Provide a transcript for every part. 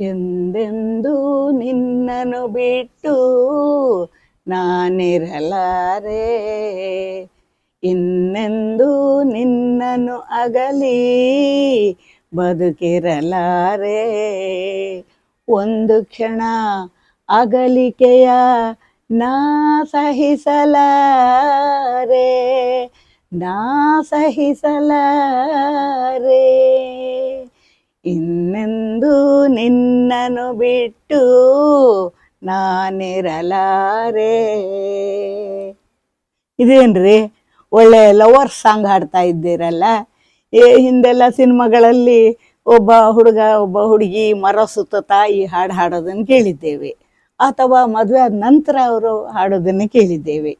ಎಂದೆಂದೂ ನಿನ್ನನು ಬಿಟ್ಟು ನಾನಿರಲಾರೆ. ಇನ್ನೆಂದೂ ನಿನ್ನನು ಅಗಲಿ ಬದುಕಿರಲಾರೆ. ಒಂದು ಕ್ಷಣ ಅಗಲಿಕೆಯ ನಾ ಸಹಿಸಲಾರೆ. ನಾ ಸಹಿಸಲಾರೆ. ಇನ್ನೆಂದು ನಿನ್ನನು ಬಿಟ್ಟು ನಾನಿರಲಾರೆ. ಇದೇನ್ರಿ? ಒಳ್ಳೆ ಲವರ್ ಸಾಂಗ್ ಹಾಡ್ತಾ ಇದ್ದೀರಲ್ಲ? ಏ ಹಿಂದೆಲ್ಲ ಸಿನಿಮಾಗಳಲ್ಲಿ ಒಬ್ಬ ಹುಡುಗ, ಒಬ್ಬ ಹುಡುಗಿ ಮರ ಸುತ್ತತಾ ಈ ಹಾಡು ಹಾಡೋದನ್ನು ಕೇಳಿದ್ದೇವೆ. ಅಥವಾ ಮದುವೆ ಆದ ನಂತರ ಅವರು ಹಾಡೋದನ್ನು ಕೇಳಿದ್ದೇವೆ.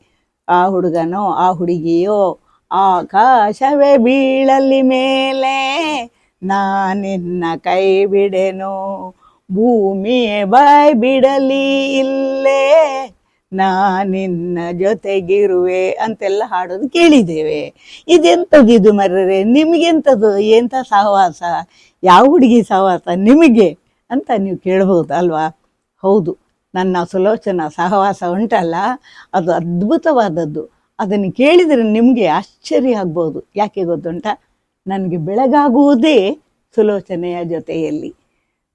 ಆ ಹುಡುಗನೋ, ಆ ಹುಡುಗಿಯೋ, ಆಕಾಶವೇ ಬೀಳಲಿ ಮೇಲೆ ನಾನಿನ್ನ ಕೈ ಬಿಡೆನು ಭೂಮಿಯೇ ಬಾಯ್ ಬಿಡಲಿ ಇಲ್ಲೇ. ನಾನಿನ್ನ ಜೊತೆಗಿರುವೆ ಅಂತೆಲ್ಲ ಹಾಡೋದು ಕೇಳಿದ್ದೇವೆ. ಇದೆಂಥದ್ದು ಇದು ಮರ್ರೆ? ನಿಮಗೆಂಥದ್ದು ಎಂಥ ಸಹವಾಸ? ಯಾವ ಹುಡುಗಿ ಸಹವಾಸ ನಿಮಗೆ? ಅಂತ ನೀವು ಕೇಳ್ಬೋದು ಅಲ್ವಾ? ಹೌದು, ನನ್ನ ಸುಲೋಚನ ಸಹವಾಸ ಉಂಟಲ್ಲ, ಅದು ಅದ್ಭುತವಾದದ್ದು. ಅದನ್ನು ಕೇಳಿದರೆ ನಿಮಗೆ ಆಶ್ಚರ್ಯ ಆಗ್ಬೋದು. ಯಾಕೆ ಗೊತ್ತುಂಟ? ನನಗೆ ಬೆಳಗಾಗುವುದೇ ಸುಲೋಚನೆಯ ಜೊತೆಯಲ್ಲಿ.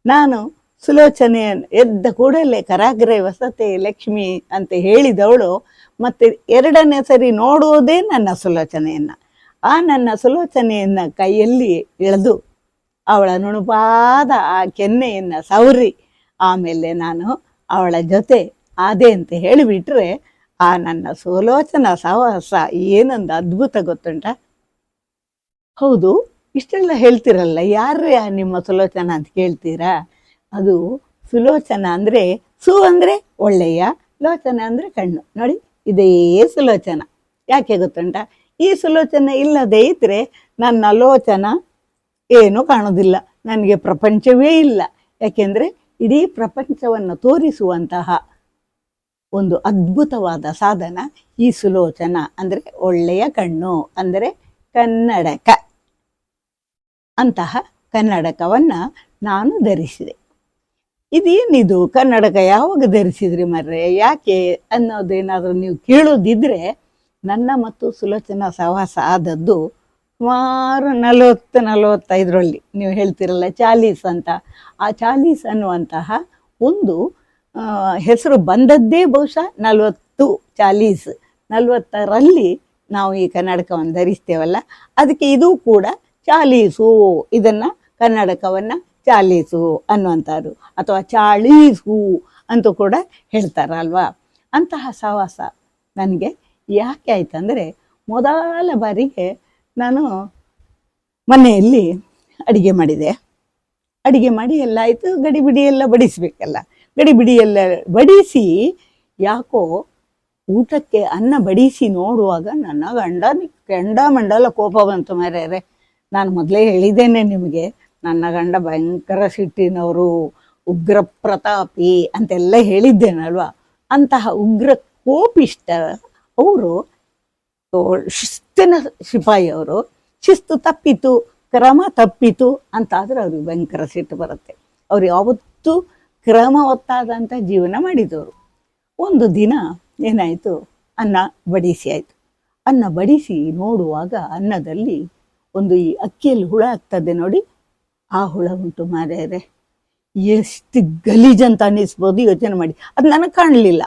ನಾನು ಸುಲೋಚನೆಯ ಎದ್ದ ಕೂಡಲೇ ಕರಾಗ್ರೆ ವಸತಿ ಲಕ್ಷ್ಮಿ ಅಂತ ಹೇಳಿದವಳು, ಮತ್ತೆ ಎರಡನೇ ಸರಿ ನೋಡುವುದೇ ನನ್ನ ಸುಲೋಚನೆಯನ್ನು. ಆ ನನ್ನ ಸುಲೋಚನೆಯನ್ನು ಕೈಯಲ್ಲಿ ಎಳೆದು ಅವಳ ನುಣುಪಾದ ಆ ಕೆನ್ನೆಯನ್ನು ಸವರಿ, ಆಮೇಲೆ ನಾನು ಅವಳ ಜೊತೆ ಆದೆ ಅಂತ ಹೇಳಿಬಿಟ್ರೆ, ಆ ನನ್ನ ಸುಲೋಚನಾ ಸಾಹಸ ಏನೊಂದು ಅದ್ಭುತ ಗೊತ್ತುಂಟ? ಹೌದು, ಇಷ್ಟೆಲ್ಲ ಹೇಳ್ತಿರಲ್ಲ, ಯಾರೇ ನಿಮ್ಮ ಸುಲೋಚನ ಅಂತ ಕೇಳ್ತೀರಾ? ಅದು ಸುಲೋಚನ ಅಂದರೆ ಸು ಅಂದರೆ ಒಳ್ಳೆಯ, ಲೋಚನ ಅಂದರೆ ಕಣ್ಣು. ನೋಡಿ, ಇದೇ ಸುಲೋಚನ. ಯಾಕೆ ಗೊತ್ತುಂಟ? ಈ ಸುಲೋಚನ ಇಲ್ಲದೇ ಇದ್ದರೆ ನನ್ನ ಲೋಚನ ಏನೂ ಕಾಣೋದಿಲ್ಲ, ನನಗೆ ಪ್ರಪಂಚವೇ ಇಲ್ಲ. ಯಾಕೆಂದರೆ ಇಡೀ ಪ್ರಪಂಚವನ್ನು ತೋರಿಸುವಂತಹ ಒಂದು ಅದ್ಭುತವಾದ ಸಾಧನ ಈ ಸುಲೋಚನ ಅಂದರೆ ಒಳ್ಳೆಯ ಕಣ್ಣು ಅಂದರೆ ಕನ್ನಡಕ. ಅಂತಹ ಕನ್ನಡಕವನ್ನು ನಾನು ಧರಿಸಿದೆ. ಇದೇನಿದು ಕನ್ನಡಕ ಯಾವಾಗ ಧರಿಸಿದ್ರಿ ಮರ್ರೆ? ಯಾಕೆ ಅನ್ನೋದೇನಾದರೂ ನೀವು ಕೇಳೋದಿದ್ರೆ ನನ್ನ ಮತ್ತು ಸುಲೋಚನಾ ಸಹವಾಸ ಆದದ್ದು ಸುಮಾರು ನಲವತ್ತು, ನಲವತ್ತೈದರಲ್ಲಿ ನೀವು ಹೇಳ್ತಿರಲ್ಲ ಚಾಲೀಸ್ ಅಂತ. ಆ ಚಾಲೀಸ್ ಅನ್ನುವಂತಹ ಒಂದು ಹೆಸರು ಬಂದದ್ದೇ ಬಹುಶಃ ನಲವತ್ತು ಚಾಲೀಸ್. ನಲವತ್ತರಲ್ಲಿ ನಾವು ಈ ಕನ್ನಡಕವನ್ನು ಧರಿಸ್ತೇವಲ್ಲ. ಅದಕ್ಕೆ ಇದು ಕೂಡ ಚಾಲೀಸು, ಇದನ್ನು ಕನ್ನಡಕವನ್ನು ಚಾಲೀಸು ಅನ್ನುವಂಥದ್ದು ಅಥವಾ ಚಾಳೀಸು ಅಂತೂ ಕೂಡ ಹೇಳ್ತಾರಲ್ವಾ? ಅಂತಹ ಸಹವಾಸ ನನಗೆ ಯಾಕೆ ಆಯ್ತಂದರೆ, ಮೊದಲ ಬಾರಿಗೆ ನಾನು ಮನೆಯಲ್ಲಿ ಅಡುಗೆ ಮಾಡಿದೆ. ಅಡುಗೆ ಮಾಡಿ ಎಲ್ಲ ಆಯಿತು, ಗಡಿಬಿಡಿ ಎಲ್ಲ ಬಡಿಸಬೇಕಲ್ಲ. ಗಡಿಬಿಡಿ ಎಲ್ಲ ಬಡಿಸಿ, ಯಾಕೋ ಊಟಕ್ಕೆ ಅನ್ನ ಬಡಿಸಿ ನೋಡುವಾಗ ನನ್ನ ಗಂಡ ಗಂಡ ಮಂಡಲ ಕೋಪ ಬಂತು ಮಾರ್ಯಾರೆ ನಾನು ಮೊದಲೇ ಹೇಳಿದ್ದೇನೆ ನಿಮಗೆ, ನನ್ನ ಗಂಡ ಭಯಂಕರ ಸಿಟ್ಟಿನವರು, ಉಗ್ರ ಪ್ರತಾಪಿ ಅಂತೆಲ್ಲ ಹೇಳಿದ್ದೇನಲ್ವಾ? ಅಂತಹ ಉಗ್ರ ಕೋಪಿಷ್ಟ ಅವರು ಶಿಸ್ತಿನ ಶಿಪಾಯಿ ಅವರು, ಶಿಸ್ತು ತಪ್ಪಿತು, ಕ್ರಮ ತಪ್ಪಿತು ಅಂತಾದ್ರೆ ಅವ್ರಿಗೆ ಭಯಂಕರ ಸಿಟ್ಟು ಬರುತ್ತೆ. ಅವ್ರು ಯಾವತ್ತೂ ಕ್ರಮ ಒತ್ತಾದಂಥ ಜೀವನ ಮಾಡಿದವರು. ಒಂದು ದಿನ ಏನಾಯಿತು? ಅನ್ನ ಬಡಿಸಿ ಆಯಿತು. ಅನ್ನ ಬಡಿಸಿ ನೋಡುವಾಗ ಅನ್ನದಲ್ಲಿ ಒಂದು ಈ ಅಕ್ಕಿಯಲ್ಲಿ ಹುಳ ಆಗ್ತದೆ ನೋಡಿ, ಆ ಹುಳ ಉಂಟು ಮಾರ್ಯಾರೆ ಎಷ್ಟು ಗಲೀಜಂತ ಅನ್ನಿಸ್ಬೋದು, ಯೋಚನೆ ಮಾಡಿ. ಅದು ನನಗೆ ಕಾಣಲಿಲ್ಲ.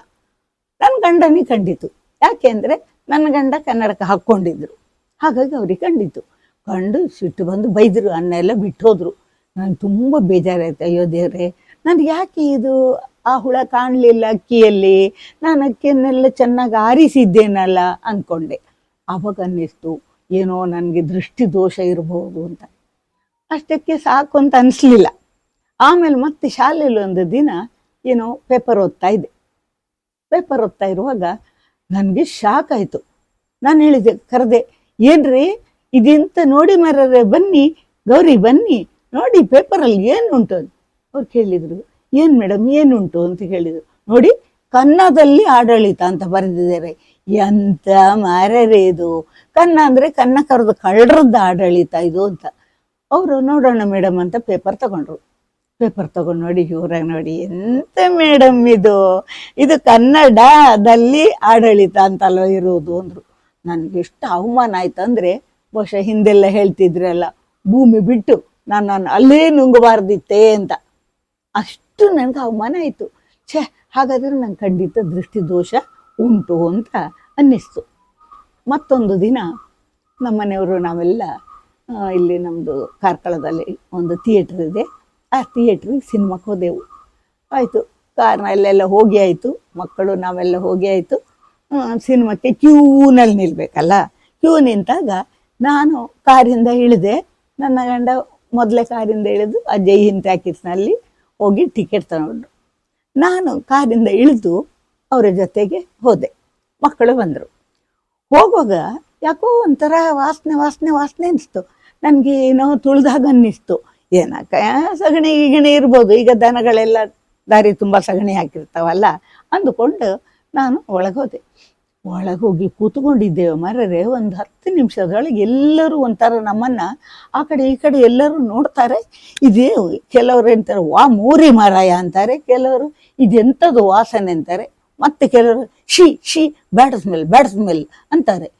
ನನ್ನ ಗಂಡನೇ ಕಂಡಿತು. ಯಾಕೆ ಅಂದರೆ ನನ್ನ ಗಂಡ ಕನ್ನಡಕ ಹಾಕ್ಕೊಂಡಿದ್ರು. ಹಾಗಾಗಿ ಅವ್ರಿಗೆ ಕಂಡಿತು. ಕಂಡು ಸಿಟ್ಟು ಬಂದು ಬೈದರು ಅನ್ನ ಎಲ್ಲ ಬಿಟ್ಟು ಹೋದರು ನಾನು ತುಂಬ ಬೇಜಾರಾಯ್ತು. ಅಯ್ಯೋ ದೇವರೇ, ನನಗೆ ಯಾಕೆ ಇದು? ಆ ಹುಳ ಕಾಣಲಿಲ್ಲ ಅಕ್ಕಿಯಲ್ಲಿ. ನಾನು ಅಕ್ಕಿಯನ್ನೆಲ್ಲ ಚೆನ್ನಾಗಿ ಆರಿಸಿದ್ದೇನಲ್ಲ ಅಂದ್ಕೊಂಡೆ ಅವಾಗ ಅನ್ನಿಸ್ತು. ಏನೋ ನನಗೆ ದೃಷ್ಟಿ ದೋಷ ಇರಬಹುದು ಅಂತ. ಅಷ್ಟಕ್ಕೆ ಸಾಕು ಅಂತ ಅನಿಸ್ಲಿಲ್ಲ. ಆಮೇಲೆ ಮತ್ತೆ ಶಾಲೆಯಲ್ಲಿ ಒಂದು ದಿನ ಏನೋ ಪೇಪರ್ ಓದ್ತಾ ಇದ್ದೆ. ಪೇಪರ್ ಓದ್ತಾ ಇರುವಾಗ ನನಗೆ ಶಾಕ್ ಆಯಿತು. ನಾನು ಹೇಳಿದೆ, ಕರೆದೆ, ಏನ್ರಿ ಇದೆಂತ ನೋಡಿ ಮರರೆ ಬನ್ನಿ, ಗೌರಿ ಬನ್ನಿ, ನೋಡಿ ಪೇಪರಲ್ಲಿ ಏನುಂಟು ಅಂತ. ಅವ್ರು ಕೇಳಿದರು, ಏನು ಮೇಡಮ್, ಏನುಂಟು ಅಂತ ಕೇಳಿದರು. ನೋಡಿ ಕನ್ನಡದಲ್ಲಿ ಆಡಳಿತ ಅಂತ ಬರೆದಿದ್ದಾರೆ. ಎಂತ ಮಾರರೆ ಇದು? ಕನ್ನ ಅಂದರೆ ಕನ್ನ ಕರೆದು ಕಳ್ಳರದ್ದು ಆಡಳಿತ ಇದು ಅಂತ. ಅವರು ನೋಡೋಣ ಮೇಡಮ್ ಅಂತ ಪೇಪರ್ ತಗೊಂಡ್ರು. ಪೇಪರ್ ತಗೊಂಡು ನೋಡಿ, ಇವ್ರಾಗ ನೋಡಿ, ಎಂತ ಮೇಡಮ್ ಇದು? ಇದು ಕನ್ನಡದಲ್ಲಿ ಆಡಳಿತ ಅಂತಲ್ಲ ಇರೋದು ಅಂದ್ರು. ನನಗೆ ಎಷ್ಟು ಅವಮಾನ ಆಯ್ತು ಅಂದ್ರೆ ಬಹುಶಃ ಹಿಂದೆಲ್ಲ ಹೇಳ್ತಿದ್ರಲ್ಲ ಭೂಮಿ ಬಿಟ್ಟು ನಾನು ನಾನು ಅಲ್ಲೇ ನುಂಗಬಾರ್ದಿತ್ತೆ ಅಂತ. ಅಷ್ಟು ನನಗೆ ಅವಮಾನ ಆಯಿತು. ಛೇ, ಹಾಗಾದ್ರೆ ನಂಗೆ ಖಂಡಿತ ದೃಷ್ಟಿ ದೋಷ ಉಂಟು ಅಂತ ಅನ್ನಿಸ್ತು. ಮತ್ತೊಂದು ದಿನ ನಮ್ಮನೆಯವರು ನಾವೆಲ್ಲ ಇಲ್ಲಿ ನಮ್ಮದು ಕಾರ್ಕಳದಲ್ಲಿ ಒಂದು ಥಿಯೇಟ್ರ್ ಇದೆ. ಆ ಥಿಯೇಟ್ರಿಗೆ ಸಿನಿಮಾಕ್ಕೆ ಹೋದೆವು. ಆಯಿತು ಕಾರ್ನಲ್ಲೆಲ್ಲ ಹೋಗಿ ಆಯಿತು. ಮಕ್ಕಳು ನಾವೆಲ್ಲ ಹೋಗಿ ಆಯಿತು. ಸಿನಿಮಾಕ್ಕೆ ಕ್ಯೂನಲ್ಲಿ ನಿಲ್ಬೇಕಲ್ಲ? ಕ್ಯೂ ನಿಂತಾಗ ನಾನು ಕಾರಿಂದ ಇಳಿದೆ. ನನ್ನ ಗಂಡ ಮೊದಲೇ ಕಾರಿಂದ ಇಳಿದು ಆ ಜೈ ಹಿಂದ್ ಹೋಗಿ ಟಿಕೆಟ್ ತಗೊಂಡ್ರು ನಾನು ಕಾರಿಂದ ಇಳಿದು ಅವರ ಜೊತೆಗೆ ಹೋದೆ. ಮಕ್ಕಳು ಬಂದರು. ಹೋಗುವಾಗ ಯಾಕೋ ಒಂಥರ ವಾಸನೆ ವಾಸನೆ ವಾಸನೆ ಅನಿಸ್ತು. ನನಗೆ ಏನೋ ತುಳಿದಾಗ ಅನ್ನಿಸ್ತು. ಏನಕ್ಕ, ಸಗಣಿ ಗಿಗಣಿ ಇರ್ಬೋದು, ಈಗ ದನಗಳೆಲ್ಲ ದಾರಿ ತುಂಬ ಸಗಣಿ ಹಾಕಿರ್ತಾವಲ್ಲ, ಅಂದುಕೊಂಡು ನಾನು ಒಳಗೆ ಹೋದೆ ಒಳಗೆ ಹೋಗಿ ಕೂತ್ಕೊಂಡಿದ್ದೇವೆ ಮರರೆ, ಒಂದು ಹತ್ತು ನಿಮಿಷದೊಳಗೆ ಎಲ್ಲರೂ ಒಂಥರ ನಮ್ಮನ್ನ ಆ ಕಡೆ ಈ ಕಡೆ ಎಲ್ಲರೂ ನೋಡ್ತಾರೆ. ಇದೇ ಕೆಲವರು ಎಂತಾರೆ, ವಾ, ಮೂರಿ ಮಾರಾಯ ಅಂತಾರೆ. ಕೆಲವರು, ಇದೆಂಥದ್ದು ವಾಸನೆ ಅಂತಾರೆ. ಮತ್ತೆ ಕೆಲವರು ಶಿ ಶಿ ಬ್ಯಾಡ್ ಸ್ಮೆಲ್ ಬ್ಯಾಡ್ ಸ್ಮೆಲ್ ಅಂತಾರೆ.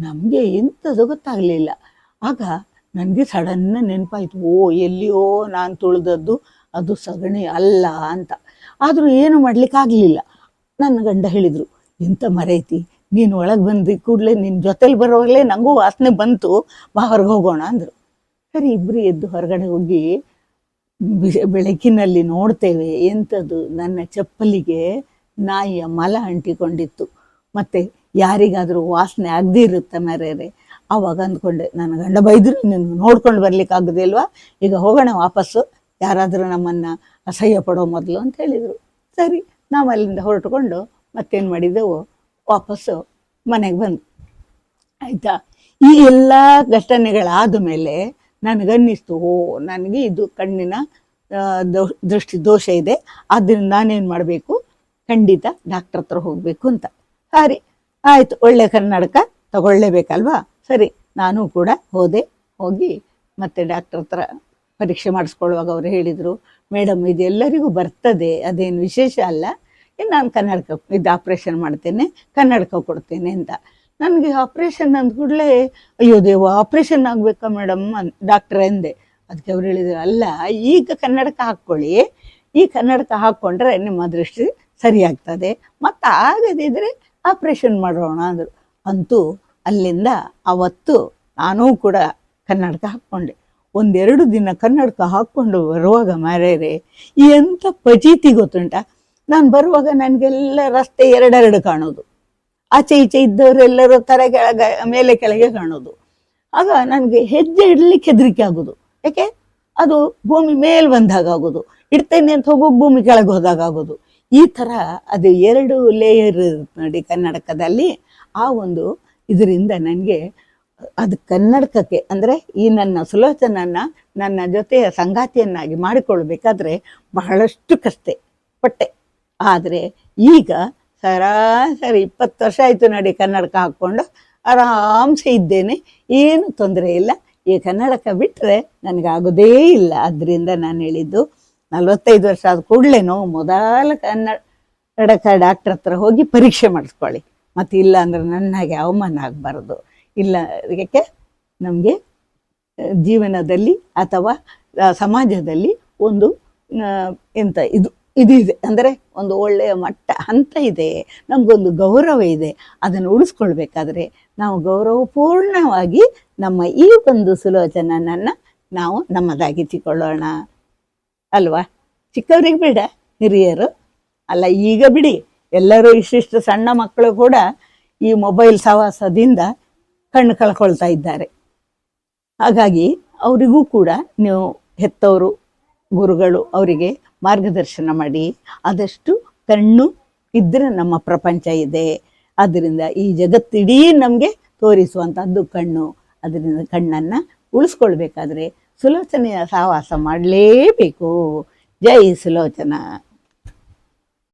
ನಮಗೆ ಎಂಥದ್ದು ಗೊತ್ತಾಗಲಿಲ್ಲ. ಆಗ ನನಗೆ ಸಡನ್ನ ನೆನಪಾಯಿತು, ಓ, ಎಲ್ಲಿಯೋ ನಾನು ತುಳಿದದ್ದು, ಅದು ಸಗಣಿ ಅಲ್ಲ ಅಂತ. ಆದರೂ ಏನು ಮಾಡಲಿಕ್ಕಾಗಲಿಲ್ಲ. ನನ್ನ ಗಂಡ ಹೇಳಿದರು ಎಂಥ ಮರೈತಿ, ನೀನು ಒಳಗೆ ಬಂದು ಕೂಡಲೇ ನಿನ್ನ ಜೊತೆಲಿ ಬರೋವಾಗಲೇ ನನಗೂ ವಾಸನೆ ಬಂತು, ಬಾ ಹೊರಗೆ ಹೋಗೋಣ ಅಂದರು. ಸರಿ ಇಬ್ಬರು ಎದ್ದು ಹೊರಗಡೆ ಹೋಗಿ ಬೆಳಕಿನಲ್ಲಿ ನೋಡ್ತೇವೆ ಎಂಥದ್ದು ನನ್ನ ಚಪ್ಪಲಿಗೆ ನಾಯಿಯ ಮಲ ಅಂಟಿಕೊಂಡಿತ್ತು. ಮತ್ತೆ ಯಾರಿಗಾದರೂ ವಾಸನೆ ಆಗದೇ ಇರುತ್ತೆ ಮರೇರೆ. ಆವಾಗ ಅಂದ್ಕೊಂಡೆ, ನನ್ನ ಗಂಡ ಬೈದ್ರು, ನೀನು ನೋಡ್ಕೊಂಡು ಬರ್ಲಿಕ್ಕೆ ಇಲ್ವಾ? ಈಗ ಹೋಗೋಣ ವಾಪಸ್ಸು. ಯಾರಾದರೂ ನಮ್ಮನ್ನು ಅಸಹ್ಯ ಪಡೋ ಮೊದಲು, ಅಂತ ಹೇಳಿದರು. ಸರಿ, ನಾವು ಅಲ್ಲಿಂದ ಹೊರಟುಕೊಂಡು ಮತ್ತೇನು ಮಾಡಿದ್ದೆವು? ವಾಪಸ್ಸು ಮನೆಗೆ ಬಂದು. ಆಯಿತಾ? ಈ ಎಲ್ಲ ಘಟನೆಗಳಾದ ಮೇಲೆ ನನಗನ್ನಿಸ್ತು, ಓ, ನನಗೆ ಇದು ಕಣ್ಣಿನ ದೃಷ್ಟಿ ದೋಷ ಇದೆ. ಆದ್ದರಿಂದ ನಾನೇನು ಮಾಡಬೇಕು? ಖಂಡಿತ ಡಾಕ್ಟರ್ ಹತ್ರ ಹೋಗಬೇಕು ಅಂತ. ಹಾರಿ ಆಯಿತು, ಒಳ್ಳೆ ಕನ್ನಡಕ ತಗೊಳ್ಳೇಬೇಕಲ್ವಾ? ಸರಿ, ನಾನು ಕೂಡ ಹೋದೆ, ಹೋಗಿ ಮತ್ತೆ ಡಾಕ್ಟರ್ ಹತ್ರ ಪರೀಕ್ಷೆ ಮಾಡಿಸ್ಕೊಳ್ಳುವಾಗ ಅವರು ಹೇಳಿದರು ಮೇಡಮ್ ಇದು ಎಲ್ಲರಿಗೂ ಬರ್ತದೆ, ಅದೇನು ವಿಶೇಷ ಅಲ್ಲ. ನಾನು ಕನ್ನಡಕ, ಇದು ಆಪ್ರೇಷನ್ ಮಾಡ್ತೇನೆ, ಕನ್ನಡಕ ಕೊಡ್ತೇನೆ ಅಂತ. ನನಗೆ ಆಪ್ರೇಷನ್ ಅಂದ ಕೂಡಲೇ, ಅಯ್ಯೋ ದೇವ ಆಪ್ರೇಷನ್ ಆಗಬೇಕಾ ಮೇಡಮ್ ಡಾಕ್ಟರ್ ಎಂದೆ. ಅದಕ್ಕೆ ಅವ್ರು ಹೇಳಿದ್ರು, ಅಲ್ಲ, ಈಗ ಕನ್ನಡಕ ಹಾಕ್ಕೊಳ್ಳಿ. ಈ ಕನ್ನಡಕ ಹಾಕ್ಕೊಂಡ್ರೆ ನಿಮ್ಮ ದೃಷ್ಟಿ ಸರಿಯಾಗ್ತದೆ. ಮತ್ತು ಆಗದಿದ್ದರೆ ಆಪ್ರೇಷನ್ ಮಾಡೋಣ ಅಂದರು. ಅಂತೂ ಅಲ್ಲಿಂದ ಅವತ್ತು ನಾನೂ ಕೂಡ ಕನ್ನಡಕ ಹಾಕ್ಕೊಂಡೆ. ಒಂದೆರಡು ದಿನ ಕನ್ನಡಕ ಹಾಕ್ಕೊಂಡು ಬರುವಾಗ ಮಾರೇರೆ ಎಂಥ ಪಜೀತಿ ಗೊತ್ತುಂಟ? ನಾನು ಬರುವಾಗ ನನಗೆಲ್ಲ ರಸ್ತೆ ಎರಡೆರಡು ಕಾಣೋದು. ಆಚೆ ಈಚೆ ಇದ್ದವರೆಲ್ಲರೂ ತರ ಕೆಳಗೆ, ಮೇಲೆ ಕೆಳಗೆ ಕಾಣೋದು. ಆಗ ನನಗೆ ಹೆಜ್ಜೆ ಇಡ್ಲಿಕ್ಕೆ ಹೆದರಿಕೆ ಆಗೋದು. ಯಾಕೆ? ಅದು ಭೂಮಿ ಮೇಲೆ ಬಂದಾಗ ಆಗೋದು. ಇಡ್ತೇನೆ ಅಂತ ಹೋಗೋಗಿ ಭೂಮಿ ಕೆಳಗೆ ಹೋದಾಗ ಆಗೋದು. ಈ ಥರ ಅದು ಎರಡು ಲೇಯರ್ ನೋಡಿ ಕನ್ನಡಕದಲ್ಲಿ ಆ ಒಂದು ಇದರಿಂದ ನನಗೆ ಅದು ಕನ್ನಡಕಕ್ಕೆ ಅಂದರೆ ಈ ನನ್ನ ಸುಲೋಚನನ್ನ ನನ್ನ ಜೊತೆಯ ಸಂಗಾತಿಯನ್ನಾಗಿ ಮಾಡಿಕೊಳ್ಬೇಕಾದ್ರೆ ಬಹಳಷ್ಟು ಕಷ್ಟ ಪಟ್ಟೆ ಆದರೆ ಈಗ ಸರಾಸರಿ ಇಪ್ಪತ್ತು ವರ್ಷ ಆಯಿತು ನೋಡಿ ಕನ್ನಡಕ ಹಾಕ್ಕೊಂಡು ಆರಾಮ್ಸೆ ಇದ್ದೇನೆ, ಏನು ತೊಂದರೆ ಇಲ್ಲ. ಈ ಕನ್ನಡಕ ಬಿಟ್ಟರೆ ನನಗಾಗೋದೇ ಇಲ್ಲ. ಅದರಿಂದ ನಾನು ಹೇಳಿದ್ದು ನಲವತ್ತೈದು ವರ್ಷ ಆದ ಕೂಡಲೇ ನೋವು. ಮೊದಲ ಕನ್ನಡಕ ಡಾಕ್ಟ್ರ್ ಹತ್ರ ಹೋಗಿ ಪರೀಕ್ಷೆ ಮಾಡಿಸ್ಕೊಳ್ಳಿ. ಮತ್ತು ಇಲ್ಲ ಅಂದ್ರೆ ನನ್ನಾಗೆ ಅವಮಾನ ಆಗಬಾರ್ದು. ಇಲ್ಲ ಅದಕ್ಕೆ ನಮಗೆ ಜೀವನದಲ್ಲಿ ಅಥವಾ ಸಮಾಜದಲ್ಲಿ ಒಂದು ಎಂತ ಇದು ಇದು ಇದೆ. ಅಂದರೆ ಒಂದು ಒಳ್ಳೆಯ ಮಟ್ಟ, ಹಂತ ಇದೆ. ನಮಗೊಂದು ಗೌರವ ಇದೆ. ಅದನ್ನು ಉಳಿಸ್ಕೊಳ್ಬೇಕಾದ್ರೆ ನಾವು ಗೌರವಪೂರ್ಣವಾಗಿ ನಮ್ಮ ಈ ಒಂದು ಸುಲೋಚನನನ್ನು ನಾವು ನಮ್ಮದಾಗಿಸಿಕೊಳ್ಳೋಣ ಅಲ್ವಾ? ಚಿಕ್ಕವರಿಗೆ ಬೇಡ, ಹಿರಿಯರು. ಅಲ್ಲ, ಈಗ ಬಿಡಿ, ಎಲ್ಲರೂ ಇಷ್ಟಿಷ್ಟು ಸಣ್ಣ ಮಕ್ಕಳು ಕೂಡ ಈ ಮೊಬೈಲ್ ಸಹವಾಸದಿಂದ ಕಣ್ಣು ಕಳ್ಕೊಳ್ತಾ ಇದ್ದಾರೆ. ಹಾಗಾಗಿ ಅವರಿಗೂ ಕೂಡ ನೀವು ಹೆತ್ತವರು, ಗುರುಗಳು ಅವರಿಗೆ ಮಾರ್ಗದರ್ಶನ ಮಾಡಿ, ಆದಷ್ಟು ಕಣ್ಣು ಇದ್ದರೆ ನಮ್ಮ ಪ್ರಪಂಚ ಇದೆ. ಆದ್ದರಿಂದ ಈ ಜಗತ್ತಿಡೀ ನಮಗೆ ತೋರಿಸುವಂಥದ್ದು ಕಣ್ಣು. ಅದರಿಂದ ಕಣ್ಣನ್ನು ಉಳಿಸ್ಕೊಳ್ಬೇಕಾದ್ರೆ ಸುಲೋಚನೆಯ ಸಹವಾಸ ಮಾಡಲೇಬೇಕು. ಜೈ ಸುಲೋಚನಾ.